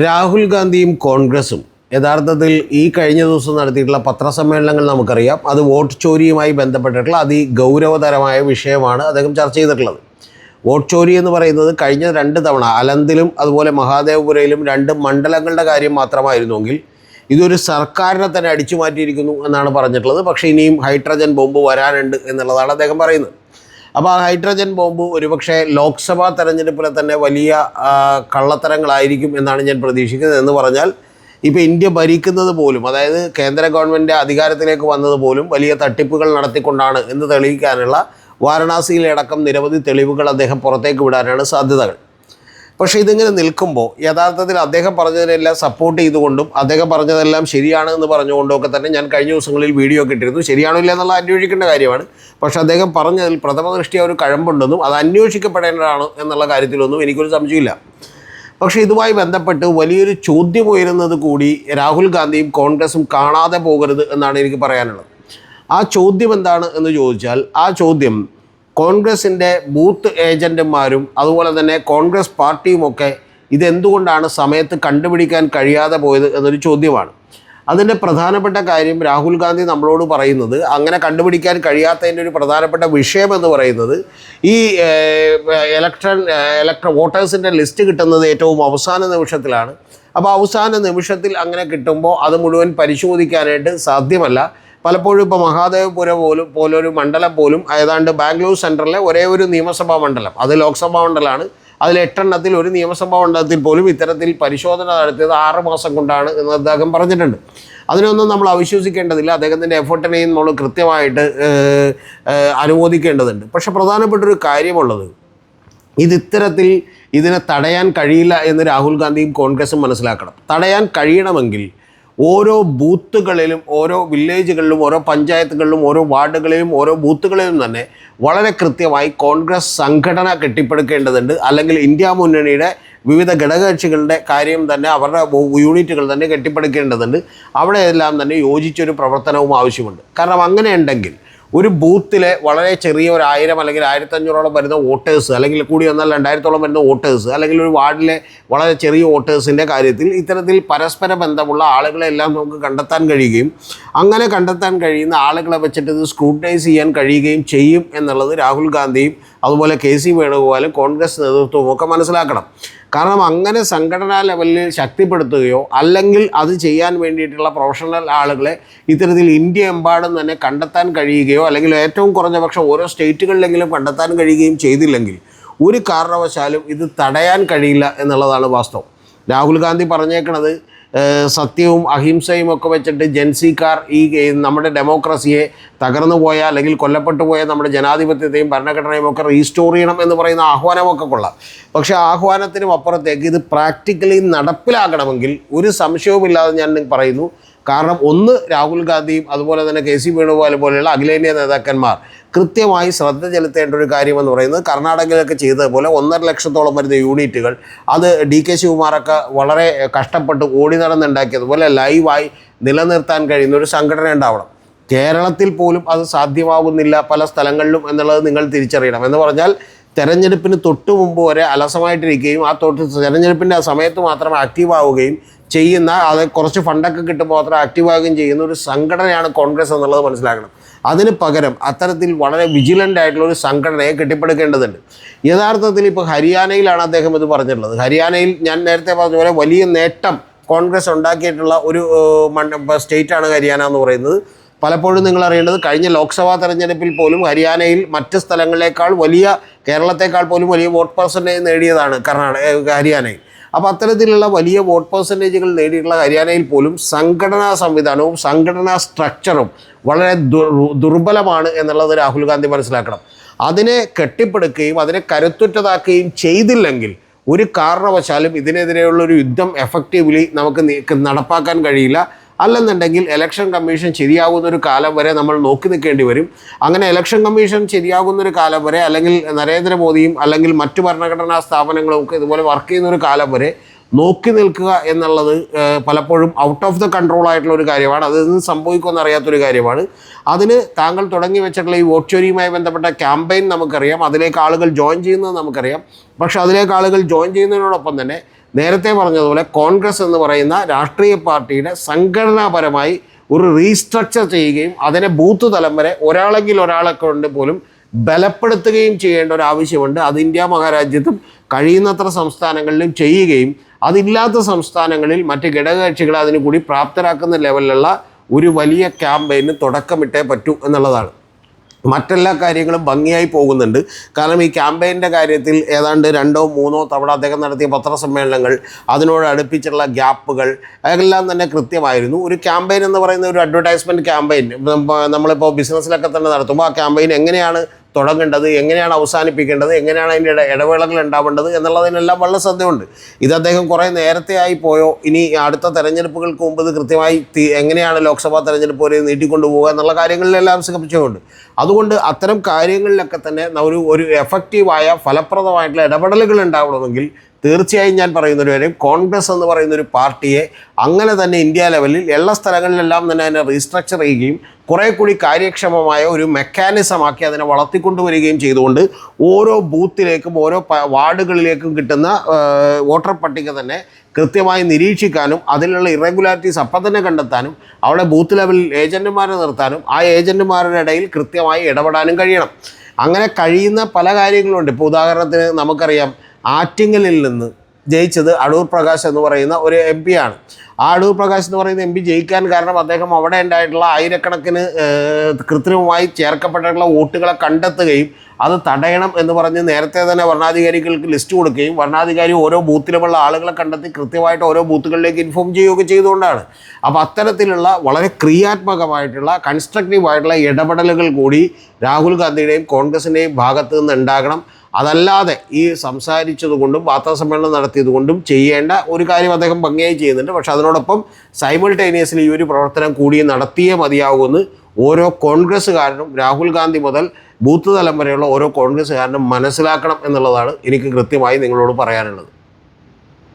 രാഹുൽ ഗാന്ധിയും കോൺഗ്രസും യഥാർത്ഥത്തിൽ ഈ കഴിഞ്ഞ ദിവസം നടത്തിയിട്ടുള്ള പത്രസമ്മേളനങ്ങൾ നമുക്കറിയാം. അത് വോട്ട് ചോരിയുമായി ബന്ധപ്പെട്ടിട്ടുള്ള അതിഗൗരവതരമായ വിഷയമാണ് അദ്ദേഹം ചർച്ച ചെയ്തിട്ടുള്ളത്. വോട്ട് ചോരി എന്ന് പറയുന്നത് കഴിഞ്ഞ രണ്ട് തവണ അലന്തിലും അതുപോലെ മഹാദേവപുരയിലും രണ്ട് മണ്ഡലങ്ങളുടെ കാര്യം മാത്രമായിരുന്നുവെങ്കിൽ ഇതൊരു സർക്കാരിനെ തന്നെ അടിച്ചു മാറ്റിയിരിക്കുന്നു എന്നാണ് പറഞ്ഞിട്ടുള്ളത്. പക്ഷേ ഇനിയും ഹൈഡ്രജൻ ബോംബ് വരാനുണ്ട് എന്നുള്ളതാണ് അദ്ദേഹം പറയുന്നത്. അപ്പോൾ ആ ഹൈഡ്രജൻ ബോംബ് ഒരുപക്ഷെ ലോക്സഭാ തെരഞ്ഞെടുപ്പിലെ തന്നെ വലിയ കള്ളത്തരങ്ങളായിരിക്കും എന്നാണ് ഞാൻ പ്രതീക്ഷിക്കുന്നത് എന്ന് പറഞ്ഞാൽ ഇപ്പോൾ ഇന്ത്യ ഭരിക്കുന്നത് പോലും അതായത് കേന്ദ്ര ഗവൺമെന്റ് അധികാരത്തിലേക്ക് വന്നത് പോലും വലിയ തട്ടിപ്പുകൾ നടത്തിക്കൊണ്ടാണ് എന്ന് തെളിയിക്കാനുള്ള വാരണാസിയിലടക്കം നിരവധി തെളിവുകൾ അദ്ദേഹം പുറത്തേക്ക് വിടാനാണ് സാധ്യതകൾ. പക്ഷേ ഇതിങ്ങനെ നിൽക്കുമ്പോൾ യഥാർത്ഥത്തിൽ അദ്ദേഹം പറഞ്ഞതിനെല്ലാം സപ്പോർട്ട് ചെയ്തുകൊണ്ടും അദ്ദേഹം പറഞ്ഞതെല്ലാം ശരിയാണ് എന്ന് പറഞ്ഞുകൊണ്ടും ഒക്കെ തന്നെ ഞാൻ കഴിഞ്ഞ ദിവസങ്ങളിൽ വീഡിയോ ഒക്കെ ഇട്ടിരുന്നു. ശരിയാണോ ഇല്ല എന്നുള്ള അന്വേഷിക്കേണ്ട കാര്യമാണ്. പക്ഷെ അദ്ദേഹം പറഞ്ഞതിൽ പ്രഥമ ദൃഷ്ടിയ ഒരു കഴമ്പുണ്ടെന്നും അത് അന്വേഷിക്കപ്പെടേണ്ടതാണ് എന്നുള്ള കാര്യത്തിലൊന്നും എനിക്കൊരു സംശയമില്ല പക്ഷേ ഇതുമായി ബന്ധപ്പെട്ട് വലിയൊരു ചോദ്യം ഉയരുന്നത് കൂടി രാഹുൽ ഗാന്ധിയും കോൺഗ്രസും കാണാതെ പോകരുത് എന്നാണ് എനിക്ക് പറയാനുള്ളത്. ആ ചോദ്യം എന്താണ് എന്ന് ചോദിച്ചാൽ ആ ചോദ്യം കോൺഗ്രസിന്റെ ബൂത്ത് ഏജന്റുമാരും അതുപോലെ തന്നെ കോൺഗ്രസ് പാർട്ടിയുമൊക്കെ ഇതെന്തുകൊണ്ടാണ് സമയത്ത് കണ്ടുപിടിക്കാൻ കഴിയാതെ പോയത് എന്നൊരു ചോദ്യമാണ്. അതിന്റെ പ്രധാനപ്പെട്ട കാര്യം രാഹുൽ ഗാന്ധി നമ്മളോട് പറയുന്നത് അങ്ങനെ കണ്ടുപിടിക്കാൻ കഴിയാത്തതിന്റെ ഒരു പ്രധാനപ്പെട്ട വിഷയം എന്ന് പറയുന്നത് ഈ ഇലക്ട്രൺ ഇലക്ട്ര വോട്ടേഴ്സിന്റെ ലിസ്റ്റ് കിട്ടുന്നത് ഏറ്റവും അവസാന നിമിഷത്തിലാണ്. അപ്പോൾ അവസാന നിമിഷത്തിൽ അങ്ങനെ കിട്ടുമ്പോൾ അത് മുഴുവൻ പരിശോധിക്കാനായിട്ട് സാധ്യമല്ല. പലപ്പോഴും ഇപ്പോൾ മഹാദേവപുര പോലും പോലൊരു മണ്ഡലം പോലും ഏതാണ്ട് ബാംഗ്ലൂർ സെൻട്രലിലെ ഒരേ ഒരു നിയമസഭാ മണ്ഡലം. അത് ലോക്സഭാ മണ്ഡലമാണ്. അതിൽ എട്ടെണ്ണത്തിൽ ഒരു നിയമസഭാ മണ്ഡലത്തിൽ പോലും ഇത്തരത്തിൽ പരിശോധന നടത്തിയത് ആറ് മാസം കൊണ്ടാണ് എന്ന് അദ്ദേഹം പറഞ്ഞിട്ടുണ്ട്. അതിനൊന്നും നമ്മൾ അവിശ്വസിക്കേണ്ടതില്ല. അദ്ദേഹത്തിന്റെ എഫേർട്ടിനെയും നമ്മൾ കൃത്യമായിട്ട് അനുമോദിക്കേണ്ടതുണ്ട്. പക്ഷെ പ്രധാനപ്പെട്ട ഒരു കാര്യമുള്ളത് ഇത് ഇത്തരത്തിൽ ഇതിനെ തടയാൻ കഴിയില്ല എന്ന് രാഹുൽ ഗാന്ധിയും കോൺഗ്രസും മനസ്സിലാക്കണം. തടയാൻ കഴിയണമെങ്കിൽ ഓരോ ബൂത്തുകളിലും ഓരോ വില്ലേജുകളിലും ഓരോ പഞ്ചായത്തുകളിലും ഓരോ വാർഡുകളിലും ഓരോ ബൂത്തുകളിലും തന്നെ വളരെ കൃത്യമായി കോൺഗ്രസ് സംഘടന കെട്ടിപ്പടുക്കേണ്ടതുണ്ട്. അല്ലെങ്കിൽ ഇന്ത്യ മുന്നണിയുടെ വിവിധ ഘടകകക്ഷികളുടെ കാര്യം തന്നെ അവരുടെ യൂണിറ്റുകൾ തന്നെ കെട്ടിപ്പടുക്കേണ്ടതുണ്ട്. അവിടെ എല്ലാം തന്നെ യോജിച്ചൊരു പ്രവർത്തനവും ആവശ്യമുണ്ട്. കാരണം അങ്ങനെ ഉണ്ടെങ്കിൽ ഒരു ബൂത്തിലെ വളരെ ചെറിയ ഒരു ആയിരം അല്ലെങ്കിൽ ആയിരത്തഞ്ഞൂറോളം വരുന്ന വോട്ടേഴ്സ് അല്ലെങ്കിൽ കൂടി വന്നാൽ രണ്ടായിരത്തോളം വരുന്ന വോട്ടേഴ്സ് അല്ലെങ്കിൽ ഒരു വാർഡിലെ വളരെ ചെറിയ വോട്ടേഴ്സിന്റെ കാര്യത്തിൽ ഇത്തരത്തിൽ പരസ്പര ബന്ധമുള്ള ആളുകളെല്ലാം നമുക്ക് കണ്ടെത്താൻ കഴിയുകയും അങ്ങനെ കണ്ടെത്താൻ കഴിയുന്ന ആളുകളെ വെച്ചിട്ട് ഇത് ചെയ്യാൻ കഴിയുകയും ചെയ്യും എന്നുള്ളത് രാഹുൽ ഗാന്ധിയും അതുപോലെ കെ സി വേണുഗോപാലും കോൺഗ്രസ് നേതൃത്വവും ഒക്കെ മനസ്സിലാക്കണം. കാരണം അങ്ങനെ സംഘടനാ ലെവലിൽ ശക്തിപ്പെടുത്തുകയോ അല്ലെങ്കിൽ അത് ചെയ്യാൻ വേണ്ടിയിട്ടുള്ള പ്രൊഫഷണൽ ആളുകളെ ഇത്തരത്തിൽ ഇന്ത്യ എമ്പാടും തന്നെ കണ്ടെത്താൻ കഴിയുകയോ അല്ലെങ്കിൽ ഏറ്റവും കുറഞ്ഞ പക്ഷം ഓരോ സ്റ്റേറ്റുകളിലെങ്കിലും കണ്ടെത്താൻ കഴിയുകയും ചെയ്തില്ലെങ്കിൽ ഒരു കാരണവശാലും ഇത് തടയാൻ കഴിയില്ല എന്നുള്ളതാണ് വാസ്തവം. രാഹുൽ ഗാന്ധി പറഞ്ഞേക്കണത് സത്യവും അഹിംസയും ഒക്കെ വെച്ചിട്ട് ജൻസിക്കാർ ഈ നമ്മുടെ ഡെമോക്രസിയെ തകർന്നു പോയ അല്ലെങ്കിൽ കൊല്ലപ്പെട്ടു പോയ നമ്മുടെ ജനാധിപത്യത്തെയും ഭരണഘടനയും ഒക്കെ റീസ്റ്റോർ ചെയ്യണം എന്ന് പറയുന്ന ആഹ്വാനമൊക്കെ കൊള്ളാം. പക്ഷേ ആഹ്വാനത്തിനും അപ്പുറത്തേക്ക് ഇത് പ്രാക്ടിക്കലി നടപ്പിലാക്കണമെങ്കിൽ ഒരു സംശയവുമില്ലാതെ ഞാൻ പറയുന്നു കാരണം ഒന്ന് രാഹുൽ ഗാന്ധിയും അതുപോലെ തന്നെ കെ സി വേണുഗോപാൽ പോലെയുള്ള അഖിലേന്ത്യാ നേതാക്കന്മാർ കൃത്യമായി ശ്രദ്ധ ചെലുത്തേണ്ട ഒരു കാര്യമെന്ന് പറയുന്നത് കർണാടകയിലൊക്കെ ചെയ്തതുപോലെ ഒന്നര ലക്ഷത്തോളം വരുന്ന യൂണിറ്റുകൾ അത് ഡി കെ ശിവകുമാറൊക്കെ വളരെ കഷ്ടപ്പെട്ട് ഓടി നടന്നുണ്ടാക്കിയതുപോലെ ലൈവായി നിലനിർത്താൻ കഴിയുന്ന ഒരു സംഘടന ഉണ്ടാവണം. കേരളത്തിൽ പോലും അത് സാധ്യമാകുന്നില്ല പല സ്ഥലങ്ങളിലും എന്നുള്ളത് നിങ്ങൾ തിരിച്ചറിയണം. എന്ന് പറഞ്ഞാൽ തെരഞ്ഞെടുപ്പിന് തൊട്ട് മുമ്പ് വരെ അലസമായിട്ടിരിക്കുകയും ആ തൊട്ട് തെരഞ്ഞെടുപ്പിന്റെ ആ സമയത്ത് മാത്രം ആക്റ്റീവ് ആവുകയും ചെയ്യുന്ന അത് കുറച്ച് ഫണ്ടൊക്കെ കിട്ടുമ്പോൾ മാത്രം ആക്റ്റീവ് ആവുകയും ചെയ്യുന്ന ഒരു സംഘടനയാണ് കോൺഗ്രസ് എന്നുള്ളത് മനസ്സിലാക്കണം. അതിന് പകരം അത്തരത്തിൽ വളരെ വിജിലന്റ് ആയിട്ടുള്ള ഒരു സംഘടനയെ കെട്ടിപ്പടുക്കേണ്ടതുണ്ട്. യഥാർത്ഥത്തിൽ ഇപ്പോൾ ഹരിയാനയിലാണ് അദ്ദേഹം ഇത് പറഞ്ഞിട്ടുള്ളത്. ഹരിയാനയിൽ ഞാൻ നേരത്തെ പറഞ്ഞ പോലെ വലിയ നേട്ടം കോൺഗ്രസ് ഉണ്ടാക്കിയിട്ടുള്ള ഒരു സ്റ്റേറ്റാണ് ഹരിയാന എന്ന് പറയുന്നത്. പലപ്പോഴും നിങ്ങൾ അറിയേണ്ടത് കഴിഞ്ഞ ലോക്സഭാ തെരഞ്ഞെടുപ്പിൽ പോലും ഹരിയാനയിൽ മറ്റ് സ്ഥലങ്ങളെക്കാൾ വലിയ കേരളത്തെക്കാൾ പോലും വലിയ വോട്ട് പെർസെന്റേജ് നേടിയതാണ് കർണാടക ഹരിയാനയിൽ. അപ്പോൾ അത്തരത്തിലുള്ള വലിയ വോട്ട് പെർസെന്റേജുകൾ നേടിയിട്ടുള്ള ഹരിയാനയിൽ പോലും സംഘടനാ സംവിധാനവും സംഘടനാ സ്ട്രക്ചറും വളരെ ദുർ- ദുർബലമാണ് എന്നുള്ളത് രാഹുൽ ഗാന്ധി മനസ്സിലാക്കണം. അതിനെ കെട്ടിപ്പടുക്കുകയും അതിനെ കരുത്തുറ്റതാക്കുകയും ചെയ്തില്ലെങ്കിൽ ഒരു കാരണവശാലും ഇതിനെതിരെയുള്ള ഒരു യുദ്ധം എഫക്റ്റീവ്ലി നമുക്ക് നടപ്പാക്കാൻ കഴിയില്ല. അല്ലെന്നുണ്ടെങ്കിൽ ഇലക്ഷൻ കമ്മീഷൻ ശരിയാകുന്ന ഒരു കാലം വരെ നമ്മൾ നോക്കി നിൽക്കേണ്ടി വരും. അങ്ങനെ ഇലക്ഷൻ കമ്മീഷൻ ശരിയാകുന്ന ഒരു കാലം വരെ അല്ലെങ്കിൽ നരേന്ദ്രമോദിയും അല്ലെങ്കിൽ മറ്റു ഭരണഘടനാ സ്ഥാപനങ്ങളും ഒക്കെ ഇതുപോലെ വർക്ക് ചെയ്യുന്ന ഒരു കാലം വരെ നോക്കി നിൽക്കുക എന്നുള്ളത് പലപ്പോഴും ഔട്ട് ഓഫ് ദ കൺട്രോൾ ആയിട്ടുള്ള ഒരു കാര്യമാണ്. അത് ഇന്ന് സംഭവിക്കുമെന്ന് അറിയാത്തൊരു കാര്യമാണ്. അതിന് താങ്കൾ തുടങ്ങി വെച്ചിട്ടുള്ള ഈ വോട്ട് ചോരിയുമായി ബന്ധപ്പെട്ട ക്യാമ്പയിൻ നമുക്കറിയാം. അതിലേക്ക് ആളുകൾ ജോയിൻ ചെയ്യുന്നത് നമുക്കറിയാം. പക്ഷേ അതിലേക്ക് ആളുകൾ ജോയിൻ ചെയ്യുന്നതിനോടൊപ്പം തന്നെ നേരത്തെ പറഞ്ഞതുപോലെ കോൺഗ്രസ് എന്ന് പറയുന്ന രാഷ്ട്രീയ പാർട്ടിയുടെ സംഘടനാപരമായി ഒരു റീസ്ട്രക്ചർ ചെയ്യുകയും അതിനെ ബൂത്ത് തലം വരെ ഒരാളെങ്കിൽ ഒരാളെ കൊണ്ട് പോലും ബലപ്പെടുത്തുകയും ചെയ്യേണ്ട ഒരു ആവശ്യമുണ്ട്. അത് ഇന്ത്യ മഹാരാജ്യത്തും കഴിയുന്നത്ര സംസ്ഥാനങ്ങളിലും ചെയ്യുകയും അതില്ലാത്ത സംസ്ഥാനങ്ങളിൽ മറ്റ് ഘടകകക്ഷികളെ അതിനുകൂടി പ്രാപ്തരാക്കുന്ന ലെവലിലുള്ള ഒരു വലിയ ക്യാമ്പയിന് തുടക്കമിട്ടേ പറ്റൂ എന്നുള്ളതാണ്. മറ്റെല്ലാ കാര്യങ്ങളും ഭംഗിയായി പോകുന്നുണ്ട്. കാരണം ഈ ക്യാമ്പയിന്റെ കാര്യത്തിൽ ഏതാണ്ട് രണ്ടോ മൂന്നോ തവണ അദ്ദേഹം നടത്തിയ പത്രസമ്മേളനങ്ങൾ അതിനോട് അടുപ്പിച്ചുള്ള ഗ്യാപ്പുകൾ അതെല്ലാം തന്നെ കൃത്യമായിരുന്നു. ഒരു ക്യാമ്പയിൻ എന്ന് പറയുന്ന ഒരു അഡ്വർടൈസ്മെന്റ് ക്യാമ്പയിൻ നമ്മളിപ്പോൾ ബിസിനസ്സിലൊക്കെ തന്നെ നടത്തുമ്പോൾ ആ ക്യാമ്പയിൻ എങ്ങനെയാണ് തുടങ്ങേണ്ടത് എങ്ങനെയാണ് അവസാനിപ്പിക്കേണ്ടത് എങ്ങനെയാണ് അതിന്റെ ഇട ഇടവേളകൾ ഉണ്ടാവേണ്ടത് എന്നുള്ളതിനെല്ലാം വളരെ ശ്രദ്ധയുണ്ട്. ഇത് അദ്ദേഹം കുറേ നേരത്തെ ആയി പോയോ? ഇനി അടുത്ത തെരഞ്ഞെടുപ്പുകൾക്ക് മുമ്പ് കൃത്യമായി എങ്ങനെയാണ് ലോക്സഭാ തെരഞ്ഞെടുപ്പ് വരെ നീട്ടിക്കൊണ്ടു പോകുക എന്നുള്ള കാര്യങ്ങളിലെല്ലാം സംശയമുണ്ട് അതുകൊണ്ട് അത്തരം കാര്യങ്ങളിലൊക്കെ തന്നെ ഒരു ഒരു എഫക്റ്റീവായ ഫലപ്രദമായിട്ടുള്ള ഇടപെടലുകൾ ഉണ്ടാവണമെങ്കിൽ തീർച്ചയായും ഞാൻ പറയുന്ന ഒരു കാര്യം കോൺഗ്രസ് എന്ന് പറയുന്നൊരു പാർട്ടിയെ അങ്ങനെ തന്നെ ഇന്ത്യ ലെവലിൽ എല്ലാ സ്ഥലങ്ങളിലെല്ലാം തന്നെ അതിനെ റീസ്ട്രക്ചർ ചെയ്യുകയും കുറേ കൂടി കാര്യക്ഷമമായ ഒരു മെക്കാനിസമാക്കി അതിനെ വളർത്തിക്കൊണ്ടുവരികയും ചെയ്തുകൊണ്ട് ഓരോ ബൂത്തിലേക്കും ഓരോ വാർഡുകളിലേക്കും കിട്ടുന്ന വോട്ടർ പട്ടിക തന്നെ കൃത്യമായി നിരീക്ഷിക്കാനും അതിലുള്ള ഇറഗുലാരിറ്റീസ് അപ്പം തന്നെ കണ്ടെത്താനും അവിടെ ബൂത്ത് ലെവലിൽ ഏജന്റുമാരെ നിർത്താനും ആ ഏജന്റുമാരുടെ ഇടയിൽ കൃത്യമായി ഇടപെടാനും കഴിയണം. അങ്ങനെ കഴിയുന്ന പല കാര്യങ്ങളുണ്ട്. ഇപ്പോൾ ഉദാഹരണത്തിന് നമുക്കറിയാം ആറ്റിങ്ങലിൽ നിന്ന് ജയിച്ചത് അടൂർ പ്രകാശ് എന്ന് പറയുന്ന ഒരു എം പി ആണ്. ആ അടൂർ പ്രകാശ് എന്ന് പറയുന്ന എം പി ജയിക്കാൻ കാരണം അദ്ദേഹം അവിടെ ഉണ്ടായിട്ടുള്ള ആയിരക്കണക്കിന് കൃത്രിമമായി ചേർക്കപ്പെട്ടിട്ടുള്ള വോട്ടുകളെ കണ്ടെത്തുകയും അത് തടയണം എന്ന് പറഞ്ഞ് നേരത്തെ തന്നെ വരണാധികാരികൾക്ക് ലിസ്റ്റ് കൊടുക്കുകയും വരണാധികാരി ഓരോ ബൂത്തിലുമുള്ള ആളുകളെ കണ്ടെത്തി കൃത്യമായിട്ട് ഓരോ ബൂത്തുകളിലേക്ക് ഇൻഫോം ചെയ്യുകയൊക്കെ ചെയ്തുകൊണ്ടാണ്. അപ്പോൾ അത്തരത്തിലുള്ള വളരെ ക്രിയാത്മകമായിട്ടുള്ള കൺസ്ട്രക്റ്റീവ് ആയിട്ടുള്ള ഇടപെടലുകൾ കൂടി രാഹുൽ ഗാന്ധിയുടെയും കോൺഗ്രസിന്റെയും ഭാഗത്തു നിന്ന് ഉണ്ടാകണം. അതല്ലാതെ ഈ സംസാരിച്ചതുകൊണ്ടും വാർത്താസമ്മേളനം നടത്തിയതുകൊണ്ടും ചെയ്യേണ്ട ഒരു കാര്യം അദ്ദേഹം ഭംഗിയായി ചെയ്യുന്നുണ്ട്. പക്ഷെ അതിനോടൊപ്പം സൈമിൾട്ടേനിയസ്ലി ഈ ഒരു പ്രവർത്തനം കൂടി നടത്തിയേ മതിയാകുമെന്ന് ഓരോ കോൺഗ്രസ്സുകാരനും രാഹുൽ ഗാന്ധി മുതൽ ബൂത്ത് തലം വരെയുള്ള ഓരോ കോൺഗ്രസ്സുകാരനും മനസ്സിലാക്കണം എന്നുള്ളതാണ് എനിക്ക് കൃത്യമായി നിങ്ങളോട് പറയാനുള്ളത്.